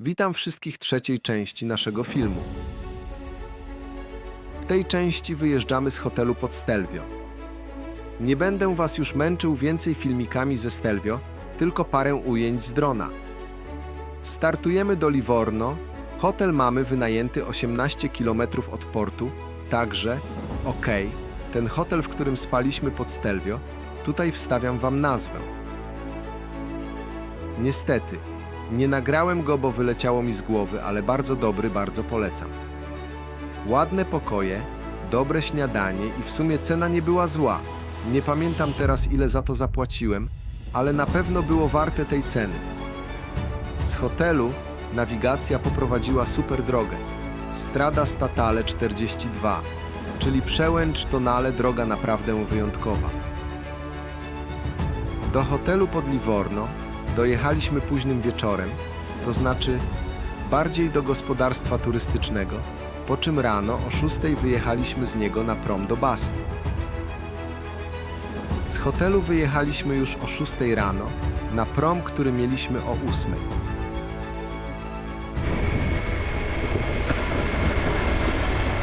Witam wszystkich trzeciej części naszego filmu. W tej części wyjeżdżamy z hotelu pod Stelvio. Nie będę was już męczył więcej filmikami ze Stelvio, tylko parę ujęć z drona. Startujemy do Livorno. Hotel mamy wynajęty 18 km od portu, także, okej, ten hotel, w którym spaliśmy pod Stelvio, tutaj wstawiam wam nazwę. Niestety, nie nagrałem go, bo wyleciało mi z głowy, ale bardzo dobry, bardzo polecam. Ładne pokoje, dobre śniadanie i w sumie cena nie była zła. Nie pamiętam teraz ile za to zapłaciłem, ale na pewno było warte tej ceny. Z hotelu nawigacja poprowadziła super drogę. Strada Statale 42, czyli przełęcz Tonale droga naprawdę wyjątkowa. Do hotelu pod Livorno dojechaliśmy późnym wieczorem, to znaczy bardziej do gospodarstwa turystycznego, po czym rano o 6 wyjechaliśmy z niego na prom do Basty. Z hotelu wyjechaliśmy już o 6 rano, na prom, który mieliśmy o 8.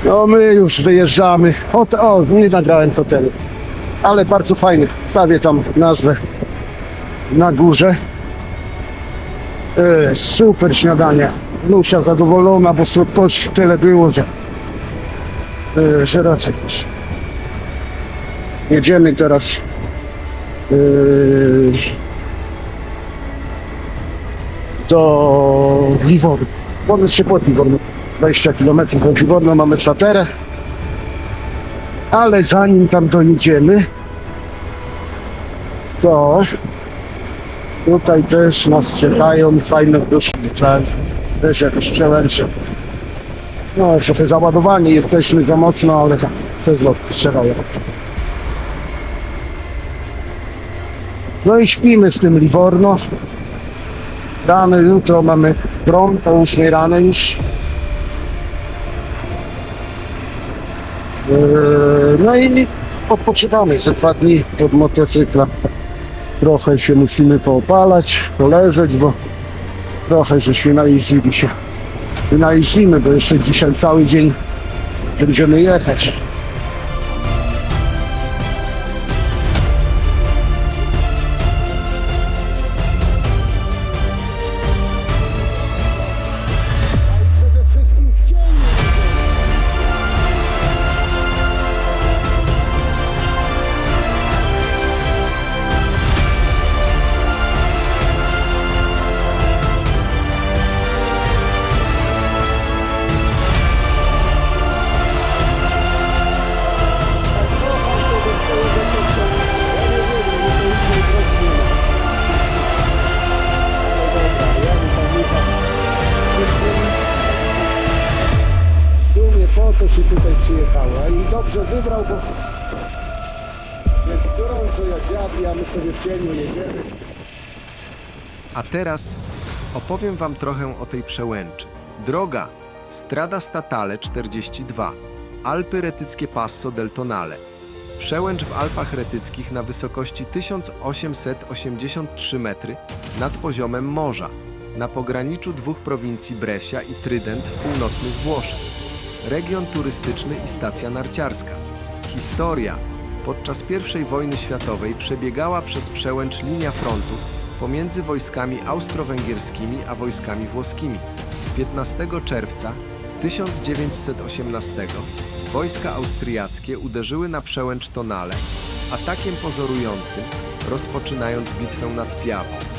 No my już wyjeżdżamy. Hot, o, nie nagrałem hotelu. Ale bardzo fajny. Stawię tam nazwę na górze. E, super śniadanie. Lucia zadowolona, bo słodkości tyle było, że, e, że raczej. Jedziemy teraz e, do Livorno. Mamy się pod Livorno. 20 km od Livorno mamy kwaterę. Ale zanim tam dojedziemy, to tutaj też nas czekają fajne doświadczenia. Też jakoś przełęcze. No, trochę załadowani jesteśmy za mocno, ale co zrobić, trzeba. No i śpimy w tym Livorno. Rano jutro mamy prom o 8 rano już. Eee, No i odpoczywamy ze dwa dni od motocykla. Trochę się musimy poopalać, poleżeć, bo trochę żeśmy najeździli się. Najeździmy, bo jeszcze dzisiaj cały dzień będziemy jechać. Teraz opowiem Wam trochę o tej przełęczy. Droga Strada Statale 42, Alpy Retyckie Passo del Tonale. Przełęcz w Alpach Retyckich na wysokości 1883 metry nad poziomem morza, na pograniczu dwóch prowincji Brescia i Trydent w północnych Włoszech. Region turystyczny i stacja narciarska. Historia. Podczas I wojny światowej przebiegała przez przełęcz linia frontu pomiędzy wojskami austro-węgierskimi a wojskami włoskimi. 15 czerwca 1918 wojska austriackie uderzyły na przełęcz Tonale atakiem pozorującym, rozpoczynając bitwę nad Piawą.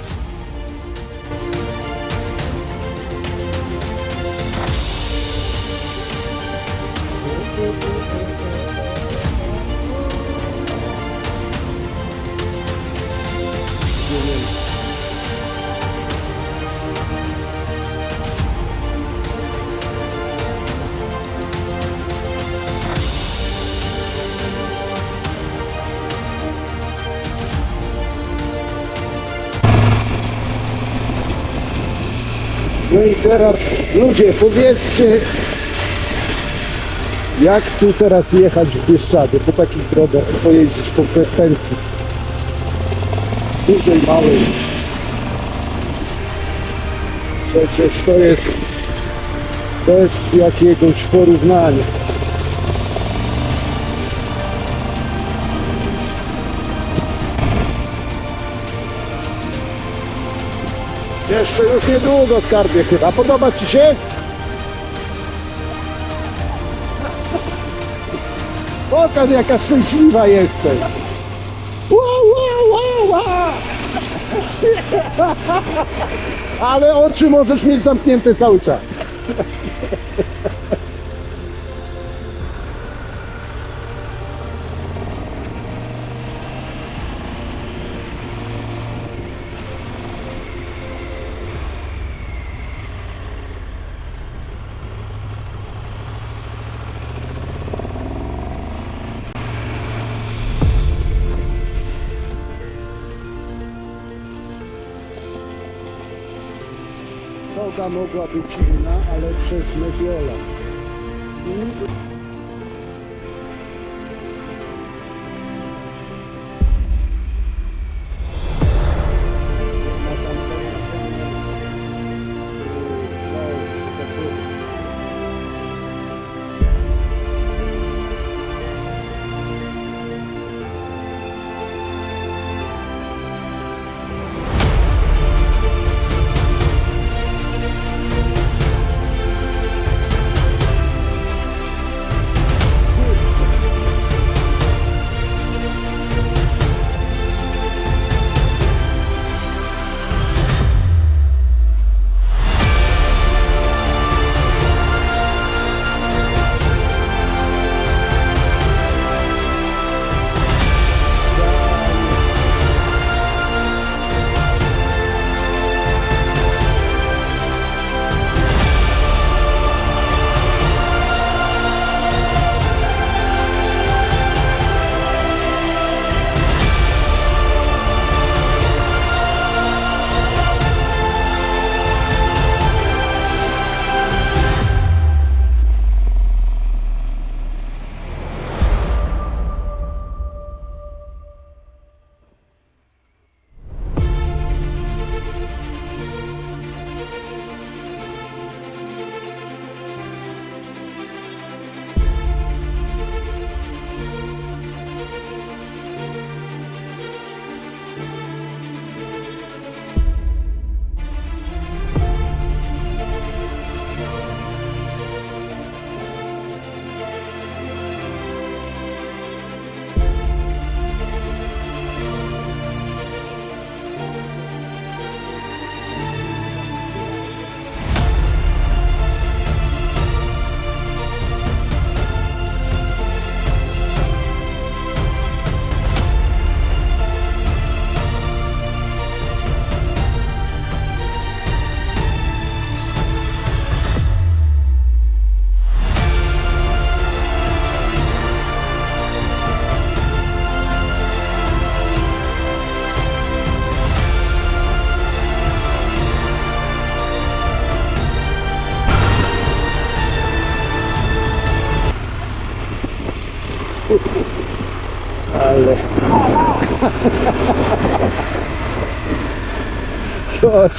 No i teraz ludzie, powiedzcie, jak tu teraz jechać w Bieszczady, po takich drogach, pojeździć po pętli. Dużej, małej. Przecież to jest bez jakiegoś porównania. Jeszcze już niedługo skarbie chyba. Podoba Ci się? Pokaż jaka szczęśliwa jesteś. Wow, wow, wow, wow. Ale oczy możesz mieć zamknięte cały czas. Droga mogła być inna, ale przez Mediola.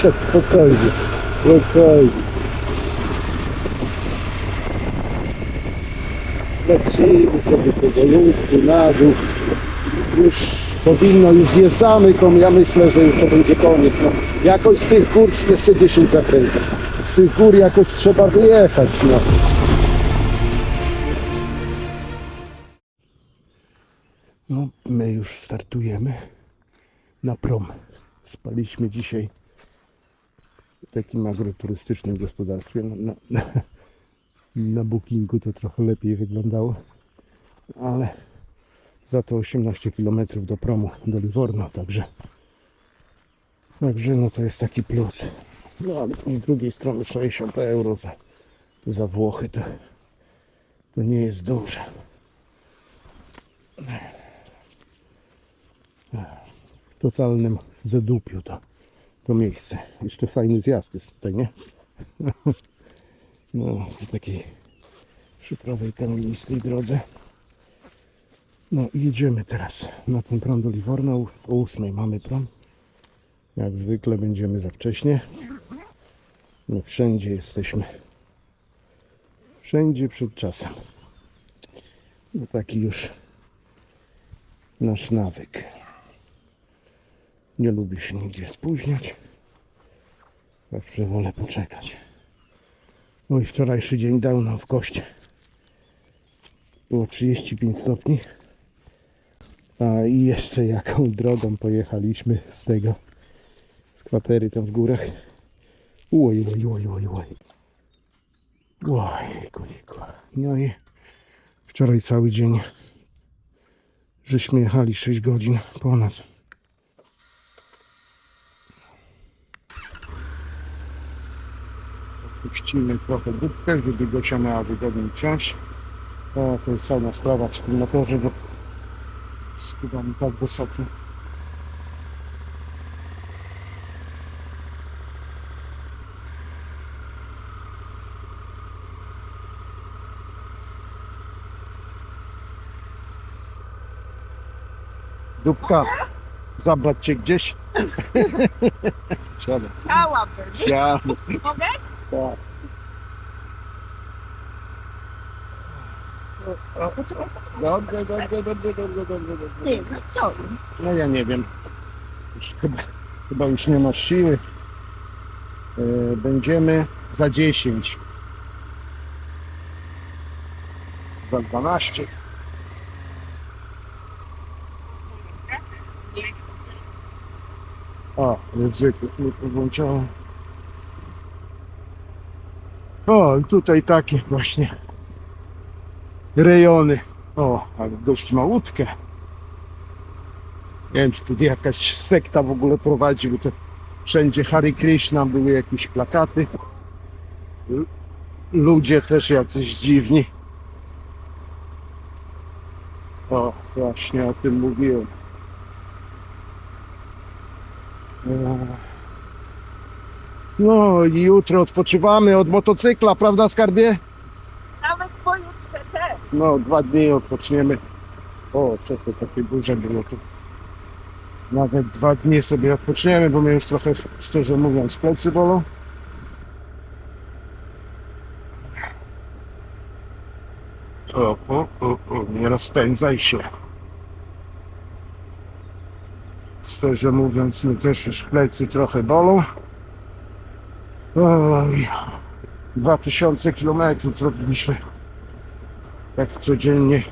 Chodź, spokojnie, spokojnie. Lecimy sobie powolutku na dół. Już powinno, już zjeżdżamy, to ja myślę, że już to będzie koniec. No, jakoś z tych gór jeszcze 10 zakrętów. Z tych gór jakoś trzeba wyjechać. No. No, my już startujemy na prom. Spaliśmy dzisiaj takim agroturystycznym gospodarstwie. No, na, na, na bookingu to trochę lepiej wyglądało, ale za to 18 km do promu, do Livorno, także także no to jest taki plus. No ale z drugiej strony 60 euro za, za Włochy to, to nie jest duże. w totalnym zadupiu to, to miejsce. Jeszcze fajny zjazd jest tutaj, nie? No, po takiej szutrowej, kamienistej drodze. No i jedziemy teraz na ten prom do Livorno. O 8 mamy prom. Jak zwykle będziemy za wcześnie. Nie wszędzie jesteśmy. Wszędzie przed czasem. No taki już nasz nawyk. Nie lubię się nigdzie spóźniać. Zawsze wolę poczekać. Oj, wczorajszy dzień dał nam w koście. Było 35 stopni. A i jeszcze jaką drogą pojechaliśmy z tego, z kwatery tam w górach. Oj, oj, oj, oj, oj. Oj, kuliku. No i wczoraj cały dzień żeśmy jechali 6 godzin ponad. Puścimy trochę dupkę, żeby Gosia miała wygodnie ciąć. O, to jest fajna sprawa przy tym motorze, bo skubamy tak wysoko. Dupka, zabrać cię gdzieś? Siadaj. Chciałabym. Siadaj. Mogę? Tak. Dobrze, dobrze, dobrze, dobrze, dobrze, dobrze. Nie, no co jest? No ja nie wiem. Już chyba, chyba już nie masz siły. E, będziemy za 10. Za 12. O, języku nie włączałem. O, tutaj takie właśnie rejony. O, ale dość ma łódkę. Nie wiem, czy tu jakaś sekta w ogóle prowadzi, bo to wszędzie Hare Krishna, były jakieś plakaty. Ludzie też jacyś dziwni. O, właśnie o tym mówiłem. E, No i jutro odpoczywamy od motocykla, prawda skarbie? Nawet pojutrze też. No, dwa dni odpoczniemy. O, czekaj, takie duże było tu. Nawet dwa dni sobie odpoczniemy, bo mnie już trochę, szczerze mówiąc, plecy bolą. O, o, o, o, nie rozpędzaj się. Szczerze mówiąc, mnie też już plecy trochę bolą. Oj, 2000 kilometrów zrobiliśmy jak codziennie,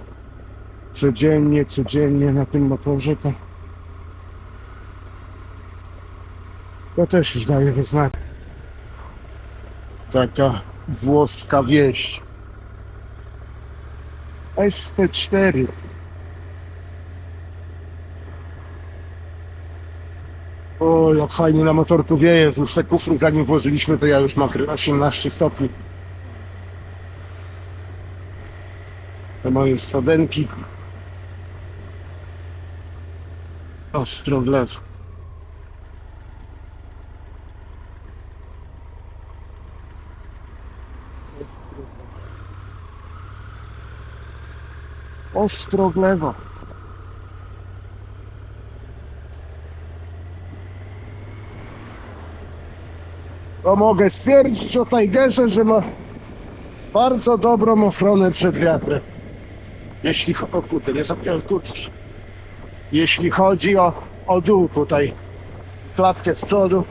codziennie, codziennie na tym motorze, to, to też już daje we znaki. Taka włoska wieś. SP4. O, jak fajnie na motorku wieje. Już te kufry zanim włożyliśmy, to ja już mam 18 stopni. te moje spodenki. Ostro w lewo. Ostro w lewo. To mogę stwierdzić o Tigerze, że ma bardzo dobrą ochronę przed wiatrem. Jeśli o kurde, nie zapiąłem kurtki. Jeśli chodzi o, o dół tutaj, klatkę z przodu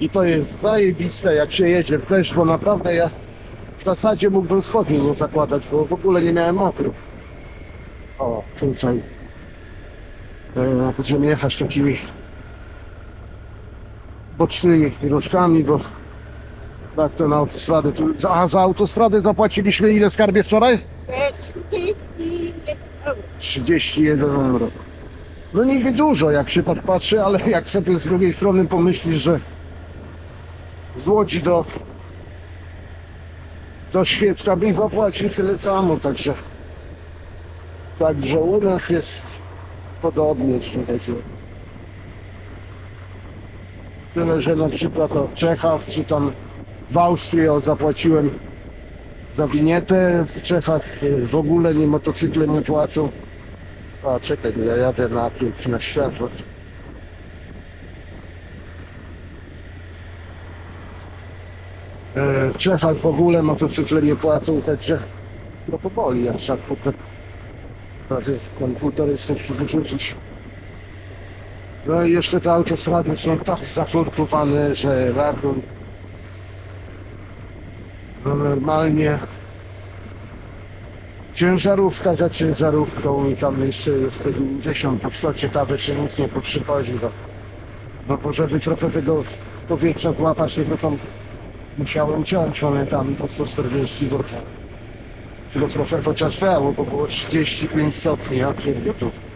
i to jest zajebiste jak się jedzie w deszcz, bo naprawdę ja w zasadzie mógłbym spodni nie zakładać, bo w ogóle nie miałem mokru. O, tutaj e, będziemy jechać takimi bocznymi dróżkami, bo tak to na autostradę. Tu, a za autostradę zapłaciliśmy ile skarbie wczoraj? 31 euro. No niby dużo, jak się tak patrzy, ale jak sobie z drugiej strony pomyślisz, że z Łodzi do do Świecka byś zapłacił tyle samo, także także u nas jest podobnie, chodzi o tyle, że na przykład o Czechach, czy tam w Austrii o, zapłaciłem za winietę, w Czechach e, w ogóle nie motocykle nie płacą. A czekaj, ja jadę na na światło. E, W Czechach w ogóle motocykle nie płacą, także trochę boli, jak trzeba prawie komputer stówki wyrzucić. No i jeszcze te autostrady są tak zakorkowane, że radą no normalnie ciężarówka za ciężarówką i tam jeszcze jest te 50 po 100 ciekawe się nic nie poprzychodzi. No, no bo żeby trochę tego powietrza złapać, no to tam musiałem ciąć momentami po 140 bo Tylko trochę chociaż dało, bo było 35 stopni, ja pierdolę.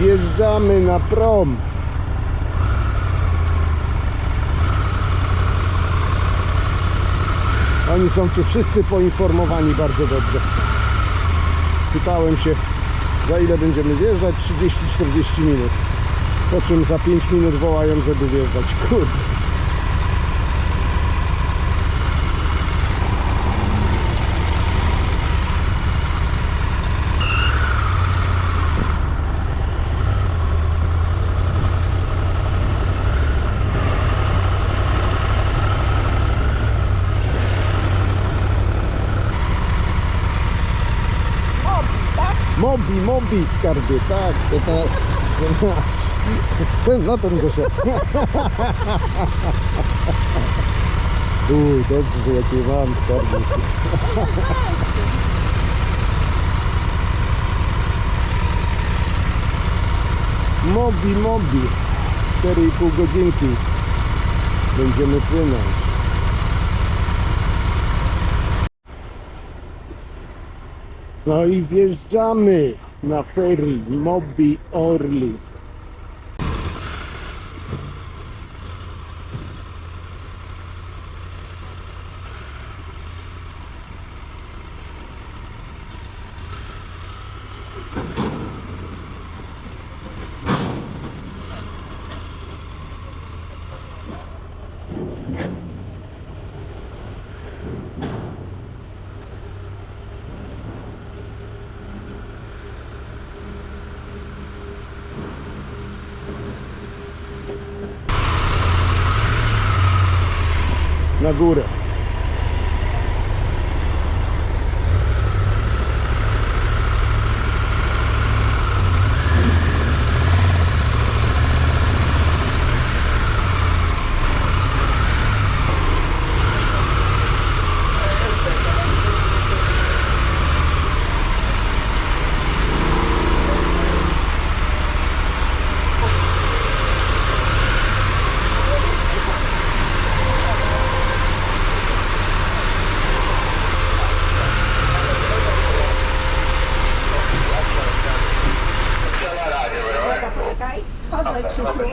Wjeżdżamy na prom. Oni są tu wszyscy poinformowani bardzo dobrze. Pytałem się, za ile będziemy wjeżdżać? 30-40 minut. Po czym za 5 minut wołają, żeby wjeżdżać. Kurde. Mobi, mobi skarbie, tak, to tak. to nasz. Ten na ten go. Uj, dobrze, że ja cię mam skarbie. Mobi, mobi. 4,5 godzinki. Będziemy płynąć. No i wjeżdżamy na ferii Mobi Orly. Na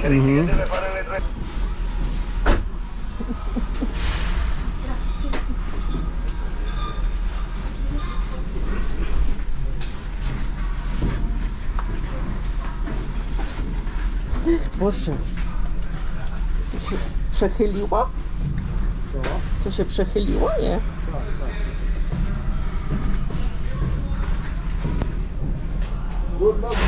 Mhm. Boże. To się przechyliło? Co? To się przechyliło? Nie. Good luck.